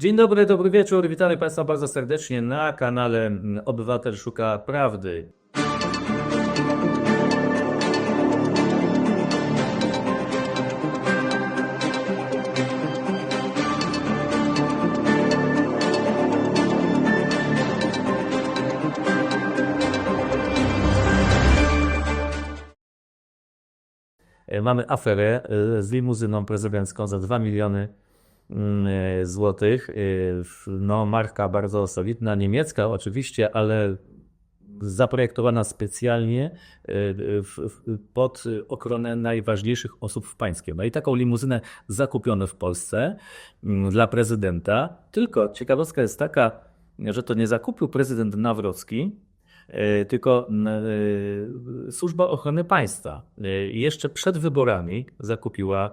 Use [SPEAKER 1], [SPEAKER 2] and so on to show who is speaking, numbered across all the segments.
[SPEAKER 1] Dzień dobry, dobry wieczór. Witamy Państwa bardzo serdecznie na kanale Obywatel Szuka Prawdy. E, Mamy aferę e, z limuzyną prezydencką za 2 miliony złotych. E, w- No, marka bardzo solidna, niemiecka oczywiście, ale zaprojektowana specjalnie e, pod ochronę najważniejszych osób w państwie. No i taką limuzynę zakupiono w Polsce mm, dla prezydenta. Tylko ciekawostka jest taka, że to nie zakupił prezydent Nawrocki, e, tylko e, Służba Ochrony Państwa e, jeszcze przed wyborami zakupiła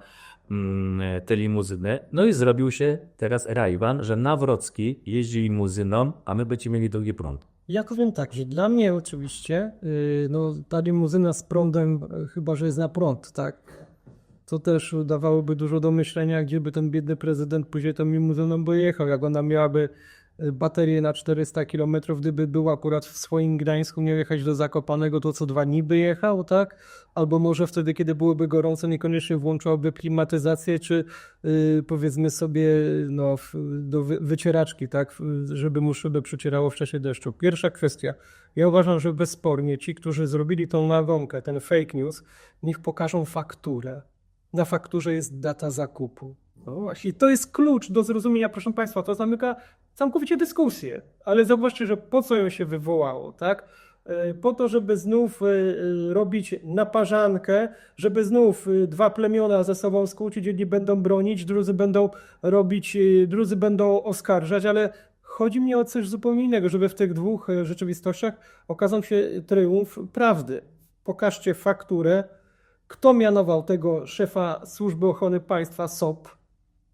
[SPEAKER 1] mm, tę limuzynę. No i zrobił się teraz rajwan, że Nawrocki jeździ limuzyną, a my będziemy mieli drugi prąd.
[SPEAKER 2] Ja powiem tak, że dla mnie oczywiście, yy, no ta limuzyna z prądem, e, chyba że jest na prąd, tak? To też dawałoby dużo do myślenia, gdzie by ten biedny prezydent później tą limuzyną by jechał, jak ona miałaby baterię na 400 km, gdyby był akurat w swoim Gdańsku, miał jechać do Zakopanego, to co dwa dni by jechał, tak? Albo może wtedy, kiedy byłoby gorąco, niekoniecznie włączałby klimatyzację, czy yy, powiedzmy sobie, no, w, do wy, wycieraczki, tak? Żeby mu szybę przecierało w czasie deszczu. Pierwsza kwestia. Ja uważam, że bezspornie ci, którzy zrobili tą nagonkę, ten fake news, niech pokażą fakturę. Na fakturze jest data zakupu. No właśnie, to jest klucz do zrozumienia, proszę Państwa. To zamyka całkowicie dyskusję. Ale zobaczcie, że po co ją się wywołało, tak? E, Po to, żeby znów e, e, robić naparzankę, żeby znów dwa plemiona ze sobą skłócić, jedni będą bronić, drudzy będą robić, drudzy będą oskarżać, ale chodzi mi o coś zupełnie innego, żeby w tych dwóch rzeczywistościach okazał się triumf prawdy. Pokażcie fakturę, kto mianował tego szefa Służby Ochrony Państwa SOP.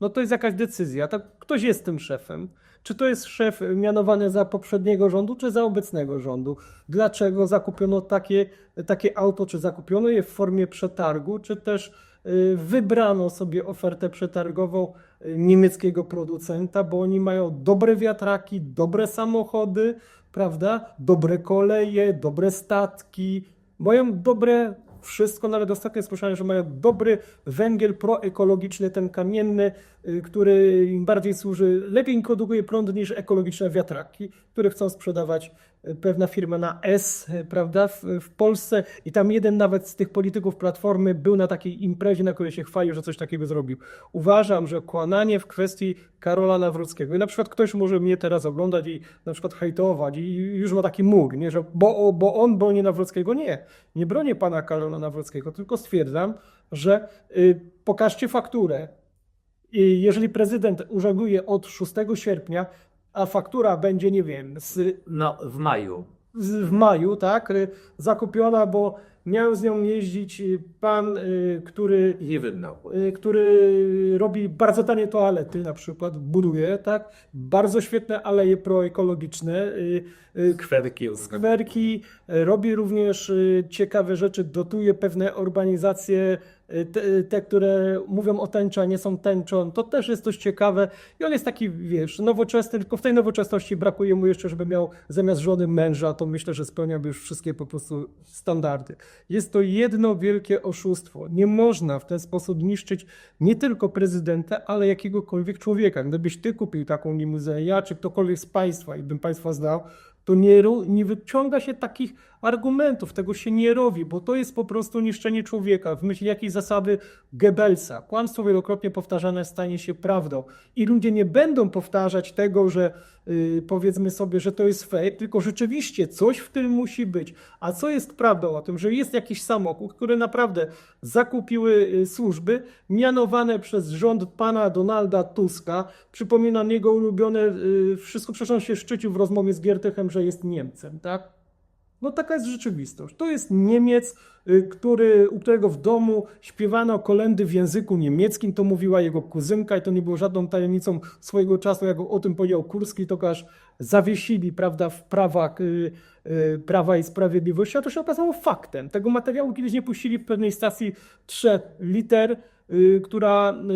[SPEAKER 2] No to jest jakaś decyzja, to ktoś jest tym szefem. Czy to jest szef mianowany za poprzedniego rządu, czy za obecnego rządu? Dlaczego zakupiono takie, takie auto, czy zakupiono je w formie przetargu, czy też y, wybrano sobie ofertę przetargową y, niemieckiego producenta, bo oni mają dobre wiatraki, dobre samochody, prawda? Dobre koleje, dobre statki, mają dobre wszystko, nawet ostatnio słyszałem, że mają dobry węgiel proekologiczny, ten kamienny, y, który im bardziej służy, lepiej produkuje prąd niż ekologiczne wiatraki, które chcą sprzedawać pewna firma na S, prawda, w, w Polsce i tam jeden nawet z tych polityków Platformy był na takiej imprezie, na której się chwalił, że coś takiego zrobił. Uważam, że kłamanie w kwestii Karola Nawrockiego i na przykład ktoś może mnie teraz oglądać i na przykład hejtować i już ma taki mur, nie, że bo, bo on broni Nawrockiego. Nie, nie bronię pana Karola Nawrockiego, tylko stwierdzam, że y, pokażcie fakturę. Jeżeli prezydent urzęduje od 6 sierpnia, a faktura będzie, nie wiem, z,
[SPEAKER 1] No, w maju.
[SPEAKER 2] z, w maju, tak, zakupiona, bo miał z nią jeździć y, pan, y, który
[SPEAKER 1] nie wydał.
[SPEAKER 2] y, który robi bardzo tanie toalety, na przykład buduje, tak? Bardzo świetne aleje proekologiczne,
[SPEAKER 1] Kwerki.
[SPEAKER 2] skwerki, robi również ciekawe rzeczy, dotuje pewne urbanizacje, te, te, które mówią o tęczy, a nie są tęczą. To też jest dość ciekawe i on jest taki, wiesz, nowoczesny, tylko w tej nowoczesności brakuje mu jeszcze, żeby miał zamiast żony męża, to myślę, że spełniałby już wszystkie po prostu standardy. Jest to jedno wielkie oszustwo. Nie można w ten sposób niszczyć nie tylko prezydenta, ale jakiegokolwiek człowieka. Gdybyś ty kupił taką limuzynę, ja czy ktokolwiek z państwa i bym państwa znał, to nie, nie wyciąga się takich argumentów, tego się nie robi, bo to jest po prostu niszczenie człowieka w myśl jakiej zasady Goebbelsa. Kłamstwo wielokrotnie powtarzane stanie się prawdą i ludzie nie będą powtarzać tego, że yy, powiedzmy sobie, że to jest fake, tylko rzeczywiście coś w tym musi być. A co jest prawdą o tym, że jest jakiś samochód, który naprawdę zakupiły y, służby mianowane przez rząd pana Donalda Tuska. Przypominam jego ulubione, y, wszystko on się szczycił w rozmowie z Giertychem, że jest Niemcem, tak? No taka jest rzeczywistość. To jest Niemiec, y, który, u którego w domu śpiewano kolendy w języku niemieckim, to mówiła jego kuzynka i to nie było żadną tajemnicą swojego czasu, jak o tym powiedział Kurski, to aż zawiesili, prawda, w prawach y, y, Prawa i Sprawiedliwości, a to się okazało faktem. Tego materiału kiedyś nie puścili w pewnej stacji trzech liter, która y,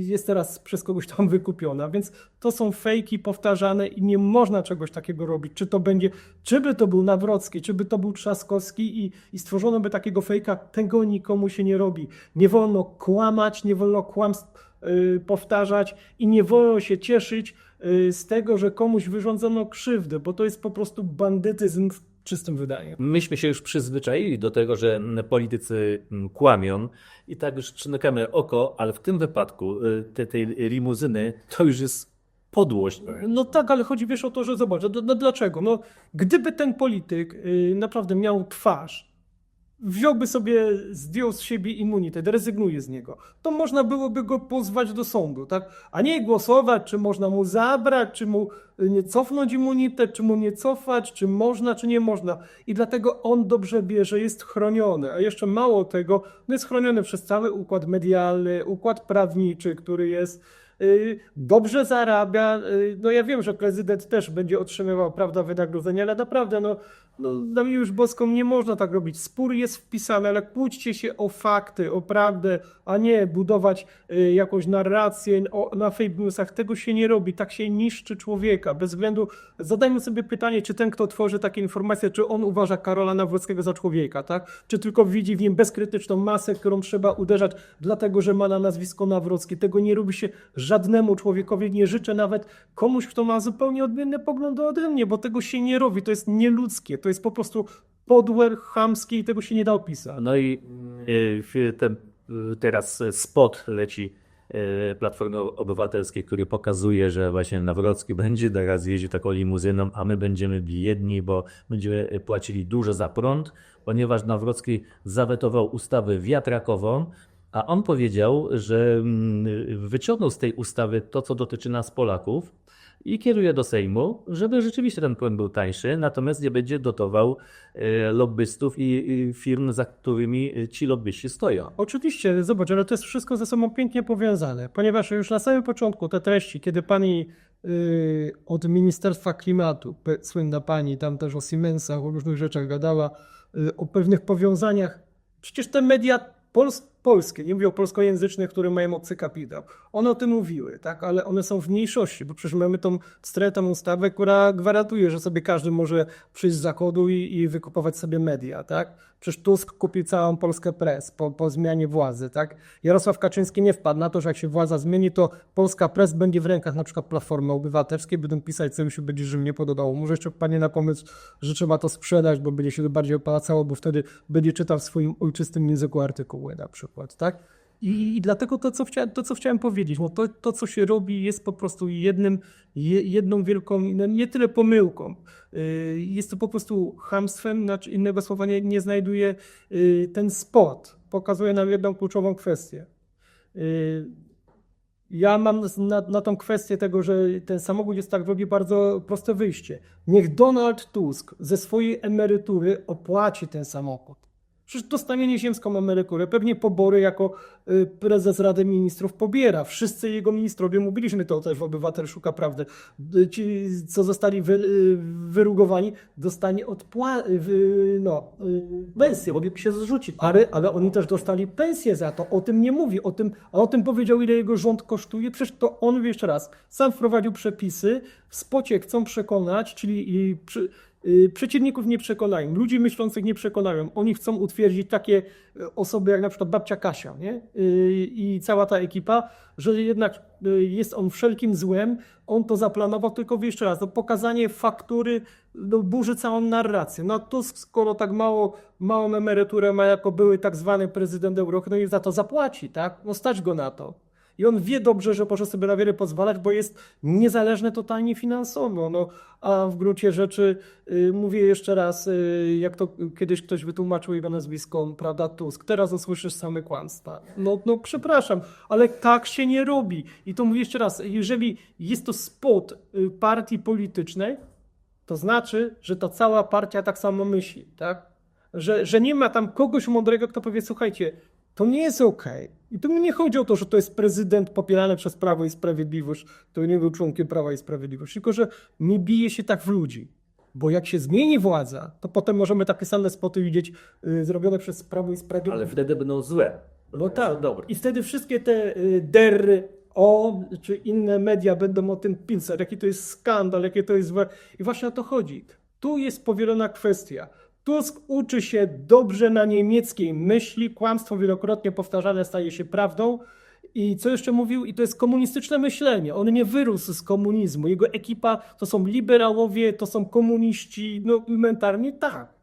[SPEAKER 2] jest teraz przez kogoś tam wykupiona. Więc to są fejki powtarzane i nie można czegoś takiego robić. Czy to będzie, czy by to był Nawrocki, czy by to był Trzaskowski i, i stworzono by takiego fejka, tego nikomu się nie robi. Nie wolno kłamać, nie wolno kłamstw y, powtarzać i nie wolno się cieszyć y, z tego, że komuś wyrządzono krzywdę, bo to jest po prostu bandytyzm czystym wydaniu.
[SPEAKER 1] Myśmy się już przyzwyczaili do tego, że politycy mm, kłamią i tak już przymykamy oko, ale w tym wypadku y, te, tej limuzyny to już jest podłość.
[SPEAKER 2] No tak, ale chodzi wiesz o to, że zobacz, no, no dlaczego? No, gdyby ten polityk y, naprawdę miał twarz, wziąłby sobie, zdjął z siebie immunitet, rezygnuje z niego, to można byłoby go pozwać do sądu, tak? A nie głosować, czy można mu zabrać, czy mu y, nie cofnąć immunitet, czy mu nie cofać, czy można, czy nie można. I dlatego on dobrze bierze, jest chroniony. A jeszcze mało tego, no jest chroniony przez cały układ medialny, układ prawniczy, który jest y, dobrze zarabia. y, No ja wiem, że prezydent też będzie otrzymywał, prawda, wynagrodzenie, ale naprawdę, no, no na już boską nie można tak robić. Spór jest wpisany, ale kłóćcie się o fakty, o prawdę, a nie budować y, jakąś narrację o, na fake newsach. Tego się nie robi, tak się niszczy człowieka. Bez względu, zadajmy sobie pytanie, czy ten, kto tworzy takie informacje, czy on uważa Karola Nawrockiego za człowieka, tak? Czy tylko widzi w nim bezkrytyczną masę, którą trzeba uderzać, dlatego że ma na nazwisko Nawrocki. Tego nie robi się żadnemu człowiekowi. Nie życzę nawet komuś, kto ma zupełnie odmienne poglądy ode mnie, bo tego się nie robi. To jest nieludzkie, to jest po prostu podłe, chamskie i tego się nie da opisać.
[SPEAKER 1] No i y, ten, y, teraz spot leci y, Platformy Obywatelskiej, który pokazuje, że właśnie Nawrocki będzie teraz jeździł taką limuzyną, a my będziemy biedni, bo będziemy płacili dużo za prąd, ponieważ Nawrocki zawetował ustawę wiatrakową, a on powiedział, że mm, wyciągnął z tej ustawy to, co dotyczy nas Polaków i kieruje do Sejmu, żeby rzeczywiście ten prąd był tańszy, natomiast nie będzie dotował e, lobbystów i firm, za którymi e, ci lobbyści stoją.
[SPEAKER 2] Oczywiście, zobacz, ale to jest wszystko ze sobą pięknie powiązane, ponieważ już na samym początku te treści, kiedy pani yy, od Ministerstwa Klimatu, słynna pani tam też o Siemensach, o różnych rzeczach gadała, yy, o pewnych powiązaniach, przecież te media pols- polskie, nie mówię o polskojęzycznych, które mają obcy kapitał, one o tym mówiły, tak, ale one są w mniejszości, bo przecież mamy tą wstrętną ustawę, która gwarantuje, że sobie każdy może przyjść z zachodu i, i wykupować sobie media, tak? Przecież Tusk kupił całą Polskę Press po, po zmianie władzy, tak? Jarosław Kaczyński nie wpadł na to, że jak się władza zmieni, to Polska Press będzie w rękach na przykład Platformy Obywatelskiej, będą pisać, co im się będzie, że im nie podobało. Może jeszcze panie na pomysł, że trzeba to sprzedać, bo będzie się to bardziej opłacało, bo wtedy będzie czytał w swoim ojczystym języku artykuły na przykład, tak? I, I dlatego to co, chciałem, to, co chciałem powiedzieć, bo to, to, co się robi, jest po prostu jednym, je, jedną wielką, no nie tyle pomyłką. Yy, Jest to po prostu chamstwem, znaczy innego słowa nie, nie znajduje yy, ten spot. Pokazuje nam jedną kluczową kwestię. Yy, Ja mam na, na tą kwestię tego, że ten samochód jest tak drogi, bardzo proste wyjście. Niech Donald Tusk ze swojej emerytury opłaci ten samochód. Przecież dostanie nieziemską emeryturę, pewnie pobory jako y, prezes Rady Ministrów pobiera. Wszyscy jego ministrowie, mówiliśmy to też w Obywatel Szuka Prawdy, y, ci, co zostali wy, y, wyrugowani, dostanie odpła- no, pensję, bo się zrzuci. Ale, ale oni też dostali pensję za to. O tym nie mówi. O tym, a o tym powiedział, ile jego rząd kosztuje. Przecież to on, jeszcze raz, sam wprowadził przepisy, w spocie chcą przekonać, czyli i przy, przeciwników nie przekonają, ludzi myślących nie przekonają. Oni chcą utwierdzić takie y, osoby jak na przykład babcia Kasia nie? Y, i cała ta ekipa, że jednak y, jest on wszelkim złem, on to zaplanował, tylko jeszcze raz, to pokazanie faktury no, burzy całą narrację. No to skoro tak mało, małą emeryturę ma jako były tak zwany prezydent Europy, no i za to zapłaci, tak? No stać go na to. I on wie dobrze, że może sobie na wiele pozwalać, bo jest niezależny totalnie finansowo. No, a w gruncie rzeczy, y, mówię jeszcze raz, y, jak to kiedyś ktoś wytłumaczył jego nazwisko, prawda, Tusk, teraz usłyszysz same kłamstwa. No, no przepraszam, ale tak się nie robi. I to mówię jeszcze raz, jeżeli jest to spot y, partii politycznej, to znaczy, że ta cała partia tak samo myśli, tak? Że, że nie ma tam kogoś mądrego, kto powie, słuchajcie, to nie jest okej. I tu nie chodzi o to, że to jest prezydent popierany przez Prawo i Sprawiedliwość, to nie był członkiem Prawa i Sprawiedliwości, tylko że nie bije się tak w ludzi. Bo jak się zmieni władza, to potem możemy takie same spoty widzieć y, zrobione przez Prawo i Sprawiedliwość.
[SPEAKER 1] Ale wtedy będą złe.
[SPEAKER 2] Bo tak, dobra. I wtedy wszystkie te y, der, o, czy inne media będą o tym pisać, jaki to jest skandal, jakie to jest złe. I właśnie o to chodzi. Tu jest powielona kwestia. Tusk uczy się dobrze na niemieckiej myśli, kłamstwo wielokrotnie powtarzane staje się prawdą. I co jeszcze mówił? I to jest komunistyczne myślenie. On nie wyrósł z komunizmu. Jego ekipa to są liberałowie, to są komuniści, no elementarnie tak.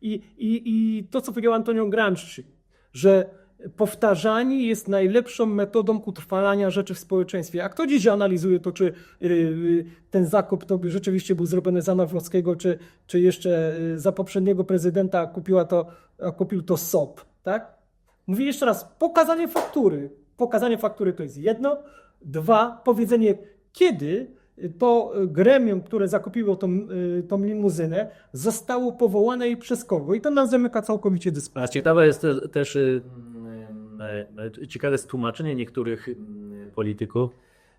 [SPEAKER 2] I, i, i to, co powiedział Antonio Gramsci, że powtarzanie jest najlepszą metodą utrwalania rzeczy w społeczeństwie. A kto dziś analizuje to, czy yy, ten zakup to rzeczywiście był zrobiony za Nawrockiego, czy, czy jeszcze yy, za poprzedniego prezydenta kupiła to, kupił to SOP, tak? Mówię jeszcze raz, pokazanie faktury. Pokazanie faktury to jest jedno. Dwa, powiedzenie, kiedy to gremium, które zakupiło tą, tą limuzynę, zostało powołane i przez kogo. I to nam zamyka całkowicie dyskusję.
[SPEAKER 1] Ciekawe jest te, też y, y, y, ciekawe jest tłumaczenie niektórych y, polityków.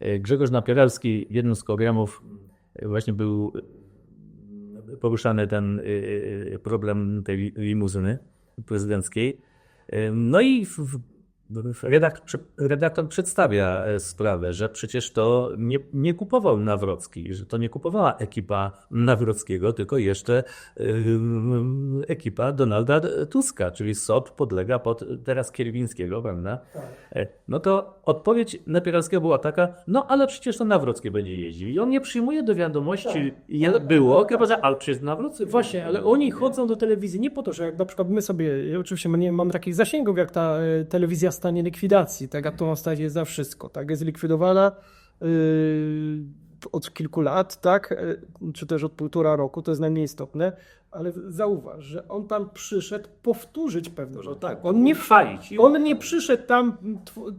[SPEAKER 1] Y, Grzegorz Napieralski jednym z programów właśnie był poruszany ten problem tej li- limuzyny prezydenckiej. No i w- redaktor, redaktor przedstawia e, sprawę, że przecież to nie, nie kupował Nawrocki, że to nie kupowała ekipa Nawrockiego, tylko jeszcze y, ekipa Donalda Tuska, czyli SOP podlega pod teraz Kierwińskiego, prawda? E, No to odpowiedź Napieralskiego była taka, no ale przecież to Nawrocki będzie jeździł i on nie przyjmuje do wiadomości, je, było, chyba że, ale przecież Nawrocki.
[SPEAKER 2] Właśnie, ale oni chodzą do telewizji nie po to, że jak na przykład my sobie, oczywiście nie mam takich zasięgów jak ta e, telewizja stanie likwidacji, tak, a to stać jest za wszystko, tak, jest likwidowana yy, od kilku lat, tak, e, czy też od półtora roku, to jest najmniej istotne, ale zauważ, że on tam przyszedł powtórzyć pewne rzeczy.
[SPEAKER 1] tak,
[SPEAKER 2] on nie
[SPEAKER 1] utrwalić.
[SPEAKER 2] On nie przyszedł tam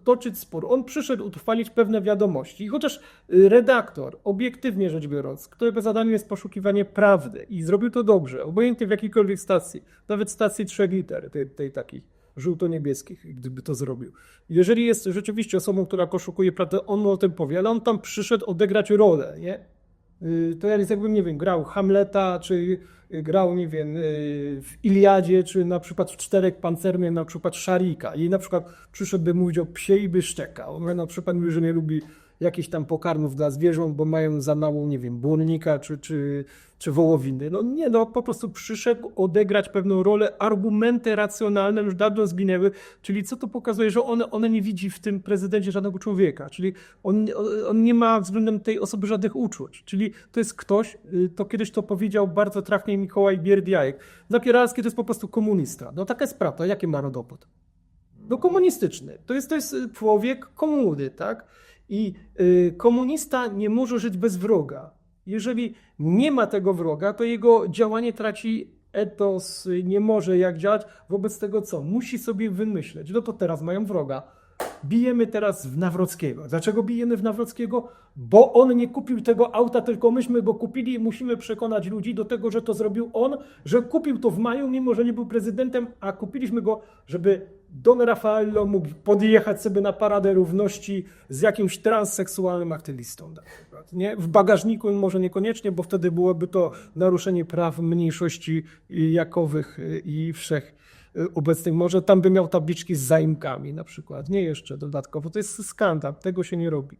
[SPEAKER 2] toczyć spór, on przyszedł utrwalić pewne wiadomości. I chociaż y, redaktor, obiektywnie rzecz biorąc, którego zadaniem jest poszukiwanie prawdy i zrobił to dobrze, obojętnie w jakiejkolwiek stacji, nawet stacji trzech liter, tej, tej takiej żółto-niebieskich, gdyby to zrobił. Jeżeli jest rzeczywiście osobą, która poszukuje prawdy, on o tym powie, ale on tam przyszedł odegrać rolę, nie? Y, To jest jakbym, nie wiem, grał Hamleta, czy y, grał, nie wiem, y, w Iliadzie, czy na przykład w Czterech Pancernych, na przykład Szarika. I na przykład przyszedłby mówić o psie i by szczekał. Na przykład mówi, że nie lubi jakichś tam pokarmów dla zwierząt, bo mają za mało, nie wiem, błonnika czy, czy, czy wołowiny. No nie, no po prostu przyszedł odegrać pewną rolę. Argumenty racjonalne już dawno zginęły, czyli co to pokazuje, że one, one nie widzi w tym prezydencie żadnego człowieka, czyli on, on nie ma względem tej osoby żadnych uczuć, czyli to jest ktoś, y, to kiedyś to powiedział bardzo trafnie Mikołaj Bierdiajek, Napieralski to jest po prostu komunista. No taka jest prawda, jaki ma rodopód? No komunistyczny. To jest, to jest y, człowiek komuny, tak? I y, komunista nie może żyć bez wroga. Jeżeli nie ma tego wroga, to jego działanie traci etos, nie może jak działać. Wobec tego co? Musi sobie wymyśleć. No to teraz mają wroga. Bijemy teraz w Nawrockiego. Dlaczego bijemy w Nawrockiego? Bo on nie kupił tego auta, tylko myśmy go kupili i musimy przekonać ludzi do tego, że to zrobił on, że kupił to w maju, mimo że nie był prezydentem, a kupiliśmy go, żeby Don Raffaello mógł podjechać sobie na Paradę Równości z jakimś transseksualnym aktywistą. Nie? W bagażniku może niekoniecznie, bo wtedy byłoby to naruszenie praw mniejszości jakowych i wszech y, obecnych. Może tam by miał tabliczki z zaimkami na przykład. Nie jeszcze dodatkowo. To jest skandal. Tego się nie robi.